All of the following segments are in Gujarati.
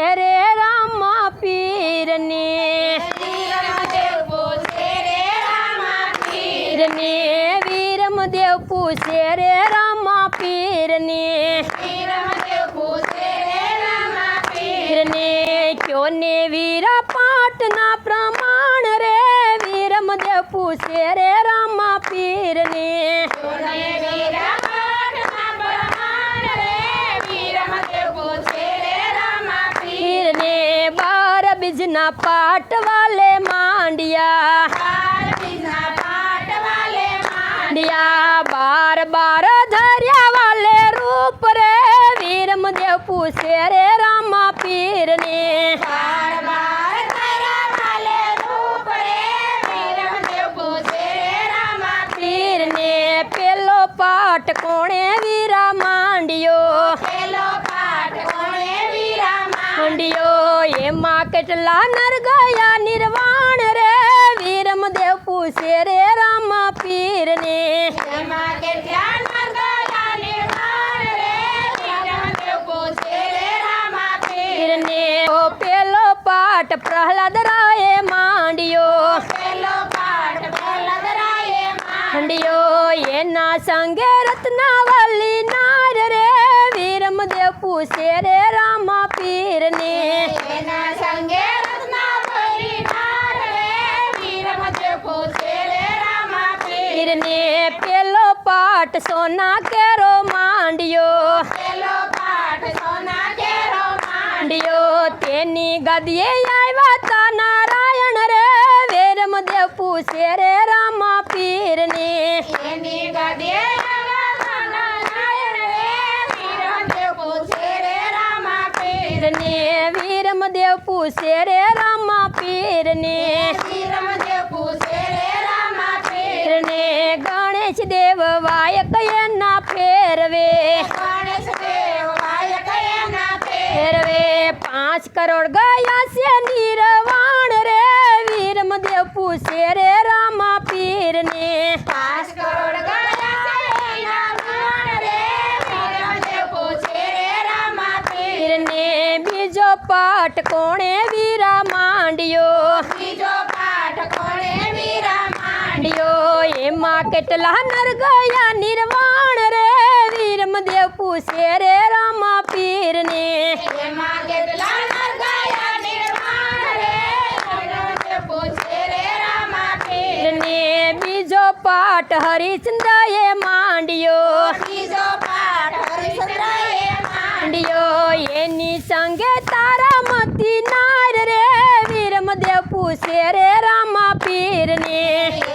રે રામ પીરને. પીરને. વીરમદેવ પૂછે રે રામ પીરને. પીરને. ક્યો વીર પાટના પ્રમાણ રે? વીરમદેવ પૂછે રે રામ પીરને. બીજના પાટ વાલે માંડિયા. માંડિયા. બાર બાર ધર્યા વાલે રૂપ રે. વીરમદેવ પૂછે રે રામા પીરને. પેલો પાટ કોણે વીરા માંડ્યો? માંડ્યો એમાં કેટલા નર ગયા નિર્વાણ રે? વીરમદેવ પૂછે રે રામ પીર ને ઓ પેલો પાઠ પ્રહલાદ રાયે માંડ્યો. માંડ્યો એના સંગે રત્નાવલી નાર રે. વીરમદેવ પૂછે રે પીરને. પીરને પેલો પાઠ સોના કેરો માંડ્યો. માંડ્યો. તેની ગદીએ આવ્યા તા નારાયણ રે. વેરમદેવ પૂછે રે પીરને વીરમદેવ પૂછે રે રામા પીરને. પીરને. ગણેશ દેવ વાયક ના ફેરવે. ફેરવે. પાંચ કરોડ ગયા છે નિર્વાણ રે. વીરમદેવ પૂછે રે રામા પીરને. પાંચ કરોડ ગયા પાઠ કોણે વીરા માંડ્યો બીજો પાઠ કોણે વીરા માંડ્યો માંડ્યો એમાં કેટલા નર ગયા નિર્વાણ રે વીરમદેવ પૂછે રે રામા પીરને એમાં કેટલા નર ગયા નિર્વાણ રે વીરમદેવ પૂછે રે રામા પીર પીરને બીજો પાઠ હરિચંદ્રએ માંડ્યો બીજો પાઠ હરિચંદ્રએ માંડ્યો માંડ્યો એની સંગે તારામતી નાર રે વીરમદેવ પૂછે રે રામા પીરને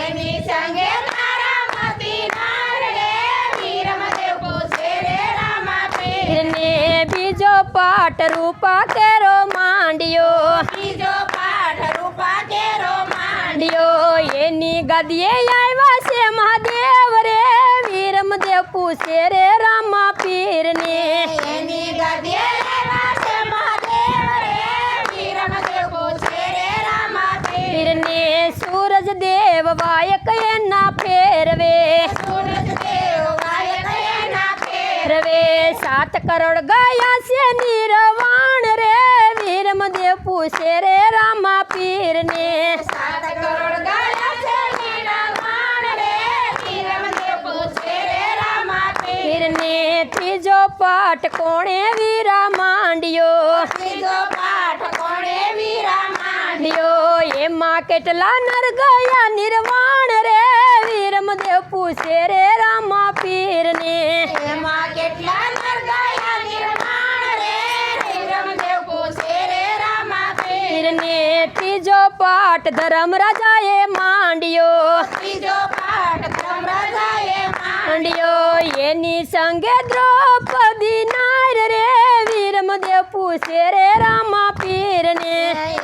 એની સંગે તારામતી નાર રે વીરમદેવ પૂછે રે રામા પીર પીરને બીજો પાઠ રૂપા કેરો માંડ્યો બીજો પાઠ રૂપા કેરો માંડ્યો માંડ્યો એની ગદીએ આવ્યા છે મહાદેવ पूछे रे रामा पीर ने पीर ने सूरज देव वायक ना फेरवे। रवे सात करोड़ गाया से निरवाण रे। वीरमदेव पूछे रे रामा पीर ने सात करोड़ ત્રીજો પાઠ કોણે વીરા માંડ્યો ત્રીજો પાઠ કોણે વીરા માંડ્યો માંડ્યો એમાં કેટલા નર ગયા નિર્વાણ રે વીરમદેવ પૂછે રે રામા પીરને એમાં કેટલા નર ગયા નિર્માણ રે વીરમદેવ પૂછે રે રામા પીર પીરને ત્રીજો પાઠ ધર્મ રાજાએ માંડ્યો ત્રીજો પાઠ ધર્મરાજાએ માંડ્યો માંડ્યો એની સંગે દ્રૌપદી નાર રે વીરમદેવ પૂછે રે રામા પીરને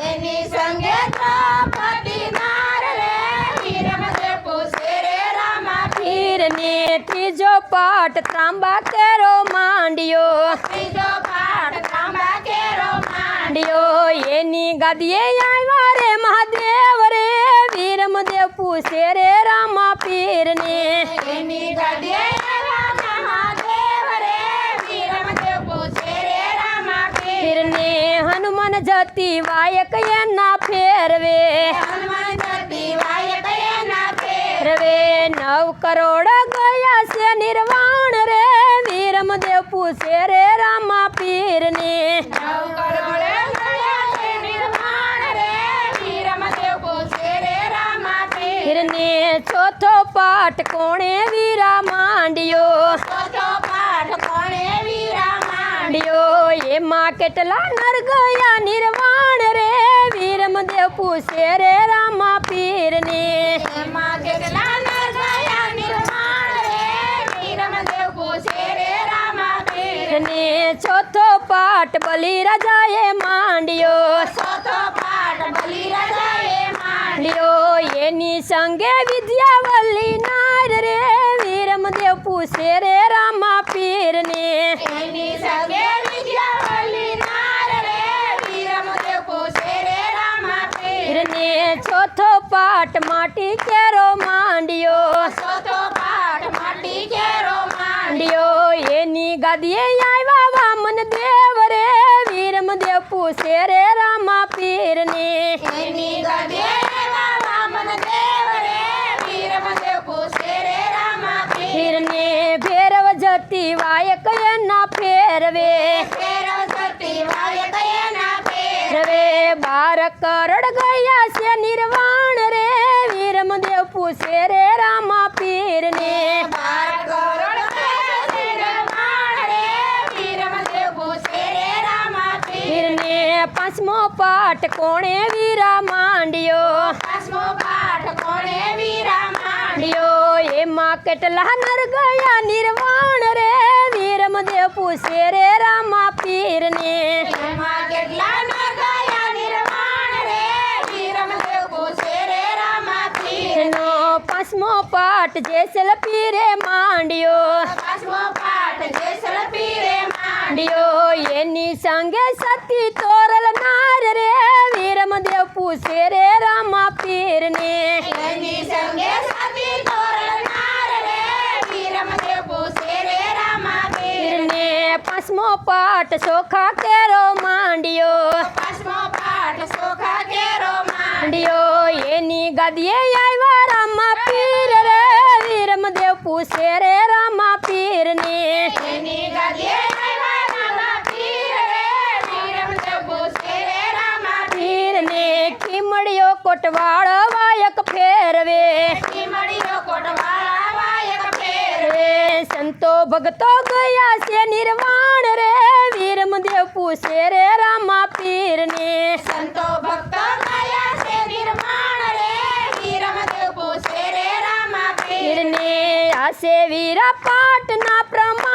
એની સંગે દ્રૌપદી નાર રે વીરમદેવ પૂછે રે રામા પીર પીરને ત્રીજો પાઠ ત્રાંબા કેરો માંડ્યો ત્રીજો પાઠ તાંબા કેરો માંડ્યો માંડ્યો એની ગાદીએ આવ્યા રે મહાદેવ રે વીરમદેવ પૂછે રે રામા પીરને એની ગદે જતી વાયક એના ફેરવે હનુમાન જતી વાયક એના ફેર રવે નવ કરોડ ગયા છે નિર્વાણ રે વીરમદેવ પૂછે રે રામા પીરને નવ કરોડ ગયા છે નિર્માણ રે વીરમદેવ પૂછે રે રામા પીર પીરને ચોથો પાઠ કોણે વીરા માંડ્યો માંડ્યો એમાં કેટલા નર ગયા નિર્વાણ રે? વીરમદેવ પૂછે રે રામા પીરને. એમાં કેટલા નર ગયા નિર્માણ રે? વીરમદેવ પૂછે રે રામા પીર ને ચોથો પાઠ બલિ રાજાએ માંડ્યો. ચોથો પાઠ બલિ રાજાએ માંડ લ્યો એની સંગે વિદ્યાવલી નાર રે. વીરમદેવ પૂછે રે ચોથો પાઠ માટી કેરો માંડ્યો. ચોથો પાઠ માટી કેરો માંડ માંડ્યો. એની ગાદીએ આવ્યા વામન દેવ રે વીરમદેવ પૂછે રે રામા પીરને. એની ગદે વામન દેવ રે પૂછે રે રામા પીર પીરને. ભેરવ જતી વાયક એના ફેરવે. ફેરવ સતી વાયક એના ફેર બાર કરોડ ગયા છે નિર્વાણ રે વીરમદેવ પૂછે રે રામા પીર ને પાંચમો પાઠ કોણે વીરા માંડ્યો? પાંચમો પાઠ કોણે વીરા માંડ્યો એમાં કેટલા નર ગયા નિર્વાણ રે વીરમદેવ પૂછે રે રામા પીરને. એમાં કેટલા પાંચમો પાઠ જેસલ પીરે માંડ્યો પાંચમો પાઠ જેસલ પીરે માંડ માંડ્યો એની સંગે સતી તોરલ નાર રે વીરમદેવ પૂછે રે રામા પીરને એની સંગે સતી તોરણ નાર રે વીરમદેવ પૂછે રે રામા પીર પીરને પાંચમો પાઠ સોખા કેરો માંડ્યો પાંચમો પાઠ સોખા કેરો માંડ માંડ્યો એની ગાદીએ આવ્યા રામા પીર રે પૂછે રે રામા પીરની. એની ગદે આવ્યા રામા પીર. રે વીરમદેવ પૂછે રે રામા પીરને. ખીમડિયો કોટવાળ વાયક ફેરવે. પીર કોટવાળ વાયક ફેરવે. સંતો ભગતો ગયા છે નિર્વાણ રે. વીરમદેવ પૂછે રે રામા પીરને. સંતો ભક્તો ગયા છે નિર્માણ રે વીરમદેવ પૂછે રે રામા પીર પીરને આસે વીરા પાટના પ્રમાણ